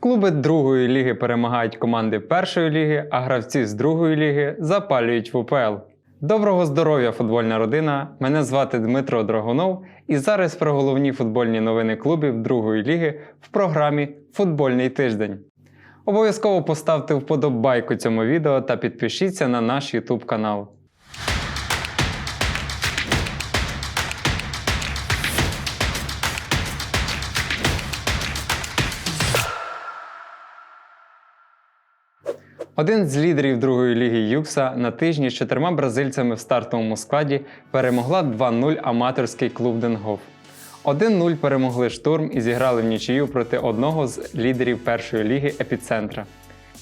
Клуби другої ліги перемагають команди першої ліги, а гравці з другої ліги запалюють в УПЛ. Доброго здоров'я, футбольна родина! Мене звати Дмитро Драгунов, і зараз про головні футбольні новини клубів другої ліги в програмі Футбольний тиждень. Обов'язково поставте вподобайку цьому відео та підпишіться на наш YouTube канал. Один з лідерів другої ліги Юкса на тижні з чотирма бразильцями в стартовому складі перемогла 2-0 аматорський клуб Денгоф. 1-0 перемогли штурм і зіграли в нічию проти одного з лідерів першої ліги епіцентра.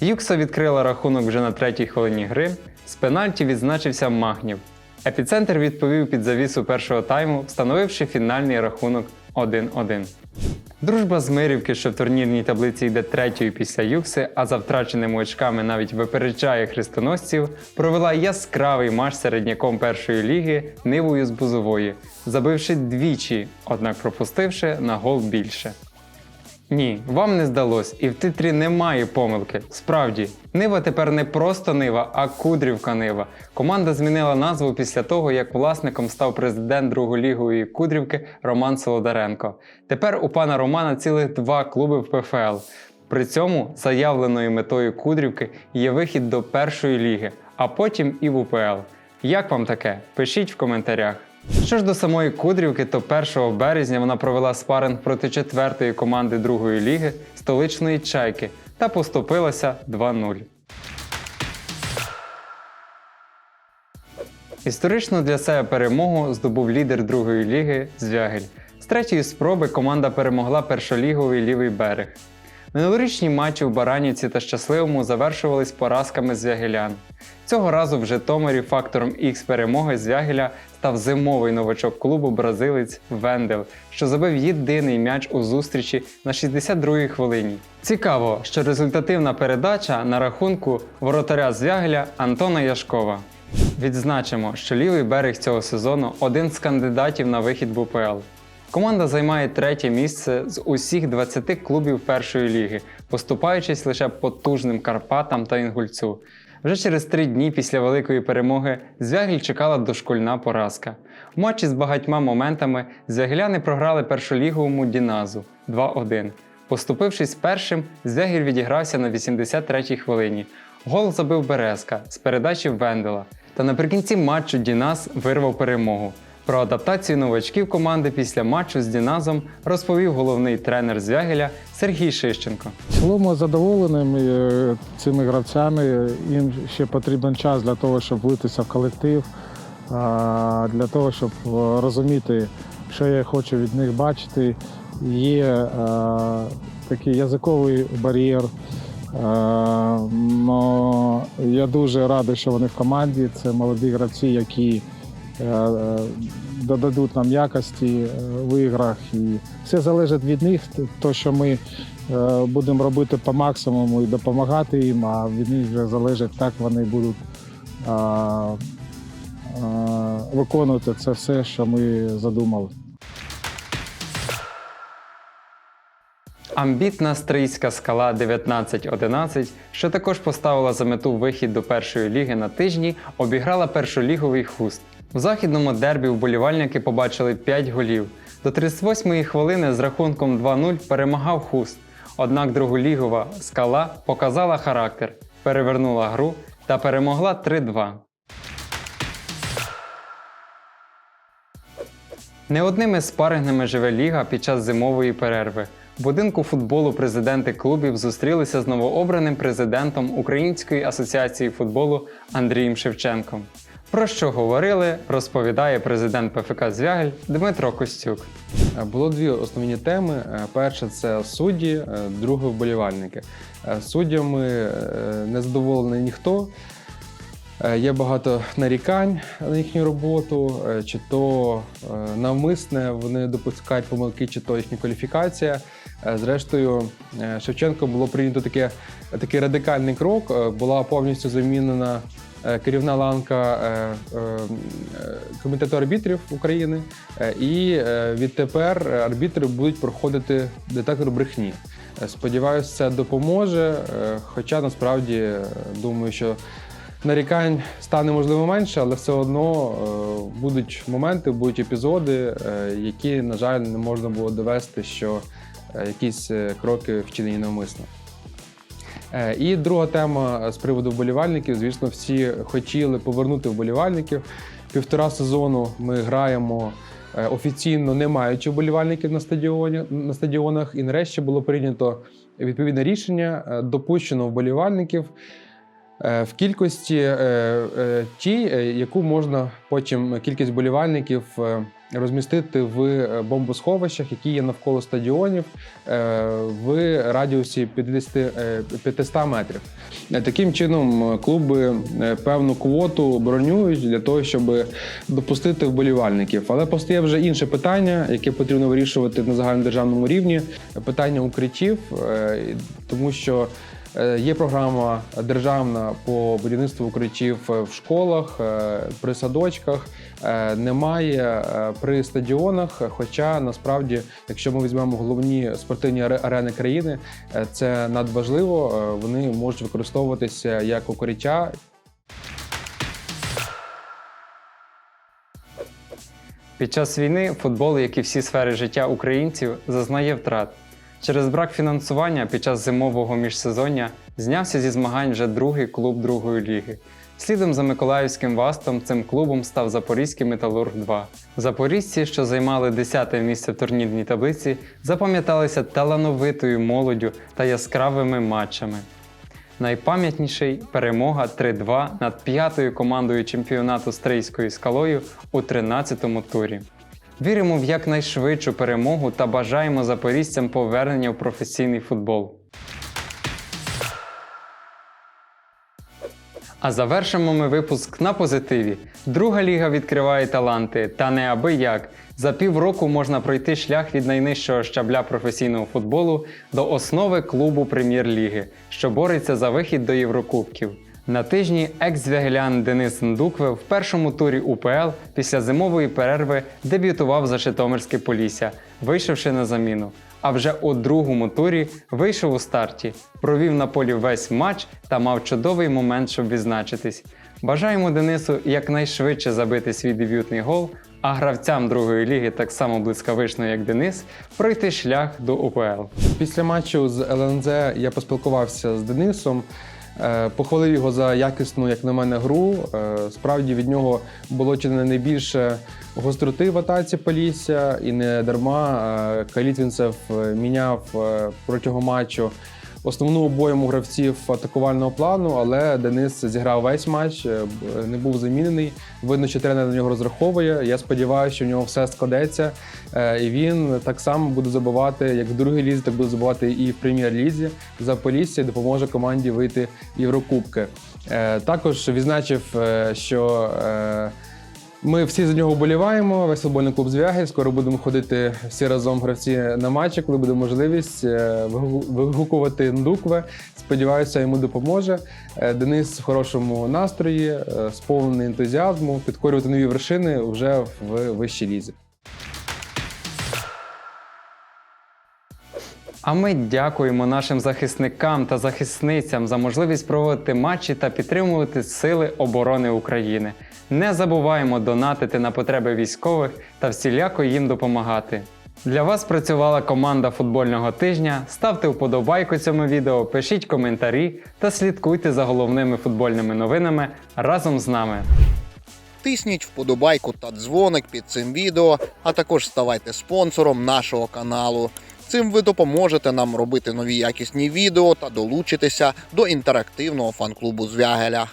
Юкса відкрила рахунок вже на третій хвилині гри. З пенальті відзначився Магнів. Епіцентр відповів під завісу першого тайму, встановивши фінальний рахунок 1-1. Дружба з Мирівки, що в турнірній таблиці йде третьою після Юкси, а за втраченими очками навіть випереджає хрестоносців, провела яскравий матч середняком першої ліги Нивою з Бузової, забивши двічі, однак пропустивши на гол більше. Ні, вам не здалось, і в титрі немає помилки. Справді, Нива тепер не просто Нива, а Кудрівка Нива. Команда змінила назву після того, як власником став президент друголігової Кудрівки Роман Солодаренко. Тепер у пана Романа цілих два клуби в ПФЛ. При цьому заявленою метою Кудрівки є вихід до першої ліги, а потім і в УПЛ. Як вам таке? Пишіть в коментарях. Що ж до самої Кудрівки, то 1 березня вона провела спаринг проти четвертої команди другої ліги столичної чайки та поступилася 2-0. Історично для себе перемогу здобув лідер другої ліги Звягель. З третьої спроби команда перемогла першоліговий лівий берег. Минулорічні матчі в Баранівці та Щасливому завершувались поразками звягелян. Цього разу в Житомирі фактором Х перемоги звягеля став зимовий новачок клубу бразилець Вендел, що забив єдиний м'яч у зустрічі на 62-й хвилині. Цікаво, що результативна передача на рахунку воротаря звягеля Антона Яшкова. Відзначимо, що лівий берег цього сезону один з кандидатів на вихід в УПЛ. Команда займає третє місце з усіх 20 клубів першої ліги, поступаючись лише потужним Карпатам та Інгульцю. Вже через три дні після великої перемоги Звягіль чекала дошкульна поразка. У матчі з багатьма моментами звягіляни програли першоліговому Діназу 2-1. Поступившись першим, Звягіль відігрався на 83-й хвилині. Гол забив Березка з передачі Вендела. Та наприкінці матчу Діназ вирвав перемогу. Про адаптацію новачків команди після матчу з Діназом розповів головний тренер Звягеля Сергій Шищенко. В цілому задоволеним е, цими гравцями. Їм ще потрібен час для того, щоб влитися в колектив, для того, щоб е, розуміти, що я хочу від них бачити. Є е, такий язиковий бар'єр. Я дуже радий, що вони в команді. Це молоді гравці, які додадуть нам якості е, в іграх. І все залежить від них, то що ми е, будемо робити по максимуму і допомагати їм, а від них вже залежить, як вони будуть виконувати це все, що ми задумали. Амбітна стрийська скала 1911, що також поставила за мету вихід до першої ліги на тижні, обіграла першоліговий хуст. У західному дербі вболівальники побачили 5 голів. До 38-ї хвилини з рахунком 2-0 перемагав хуст. Однак друголігова скала показала характер, перевернула гру та перемогла 3-2. Не одними спарингами живе ліга під час зимової перерви. В будинку футболу президенти клубів зустрілися з новообраним президентом Української асоціації футболу Андрієм Шевченком. Про що говорили, розповідає президент ПФК Звягель Дмитро Костюк. Е, Було дві основні теми. Е, Перше це судді, е, друге вболівальники. Суддями не задоволений ніхто. Є багато нарікань на їхню роботу, чи то навмисне вони допускають помилки, чи то їхня кваліфікація. Зрештою, Шевченко було прийнято таке, такий радикальний крок. Була повністю замінена керівна ланка е, е, е, комітету арбітрів України, Е, і е, відтепер арбітри будуть проходити детектор брехні. Е, Сподіваюсь, це допоможе. е, Хоча насправді е, думаю, що нарікань стане можливо менше, але все одно е, будуть моменти, будуть епізоди, е, які, на жаль, не можна було довести, що е, якісь е, кроки вчинені навмисно. Е, І друга тема з приводу вболівальників. Звісно, всі хотіли повернути вболівальників. Півтора сезону ми граємо е, офіційно, не маючи вболівальників на стадіоні на стадіонах. І нарешті було прийнято відповідне рішення. е, Допущено вболівальників в кількості е, яку можна потім кількість вболівальників розмістити в е, бомбосховищах, які є навколо стадіонів е, в радіусі 50, е, 500 метрів. Е, Таким чином, клуби певну квоту бронюють для того, щоб допустити вболівальників. Але постає вже інше питання, яке потрібно вирішувати на загальнодержавному рівні питання укриттів, тому що. Е, Є програма державна по будівництву укриттів е, в школах, е, при садочках. Немає при стадіонах. Хоча насправді, якщо ми візьмемо головні спортивні арени країни, це надважливо. Вони можуть використовуватися як укриття Під час війни футбол, як і всі сфери життя українців, зазнає втрат. Через брак фінансування під час зимового міжсезоння знявся зі змагань вже другий клуб другої ліги. Слідом за Миколаївським Вастом цим клубом став Запорізький Металург 2. Запорізьці, що займали 10-те місце в турнірній таблиці, запам'яталися талановитою молоддю та яскравими матчами. Найпам'ятніший перемога 3-2 над п'ятою командою чемпіонату стрийською скалою у 13-му турі. Віримо в якнайшвидшу перемогу та бажаємо запорізцям повернення в професійний футбол. А завершимо ми випуск на позитиві. Друга ліга відкриває таланти, та не аби як. За півроку можна пройти шлях від найнижчого щабля професійного футболу до основи клубу прем'єр-ліги, що бореться за вихід до Єврокубків. На тижні екс-вягелян Денис Ндукве в першому турі УПЛ після зимової перерви дебютував за Житомирське Полісся, вийшовши на заміну. А вже у другому турі вийшов у старті, провів на полі весь матч та мав чудовий момент, щоб відзначитись. Бажаємо Денису якнайшвидше забити свій дебютний гол, а гравцям другої ліги, так само блискавично, як Денис, пройти шлях до УПЛ. Після матчу з ЛНЗ я поспілкувався з Денисом. Е, Похвалив його за якісну, як на мене, гру. Е, Справді від нього було чи не найбільше гостроти в атаці Полісся, і не дарма е, Калітвінцев міняв протягом матчу основну обойму гравців атакувального плану, але Денис зіграв весь матч, е, не був замінений. Видно, що тренер на нього розраховує. Я сподіваюся, що в нього все складеться. Е, І він так само буде забувати, як в другій лізі, так буде забувати і в прем'єр-лізі за Полісся допоможе команді вийти в Єврокубки. Е, Також відзначив, що ми всі за нього вболіваємо. Весь футбольний клуб Звягель. Скоро будемо ходити всі разом гравці на матчі, коли буде можливість е, вигукувати Ндукве. Сподіваюся, йому допоможе. Е, Денис в хорошому настрої, е, сповнений ентузіазму, підкорювати нові вершини вже в вищій лізі. А ми дякуємо нашим захисникам та захисницям за можливість проводити матчі та підтримувати Сили оборони України. Не забуваємо донатити на потреби військових та всіляко їм допомагати. Для вас працювала команда футбольного тижня. Ставте вподобайку цьому відео, пишіть коментарі та слідкуйте за головними футбольними новинами разом з нами. Тисніть вподобайку та дзвоник під цим відео, а також ставайте спонсором нашого каналу. Цим ви допоможете нам робити нові якісні відео та долучитися до інтерактивного фан-клубу Звягеля.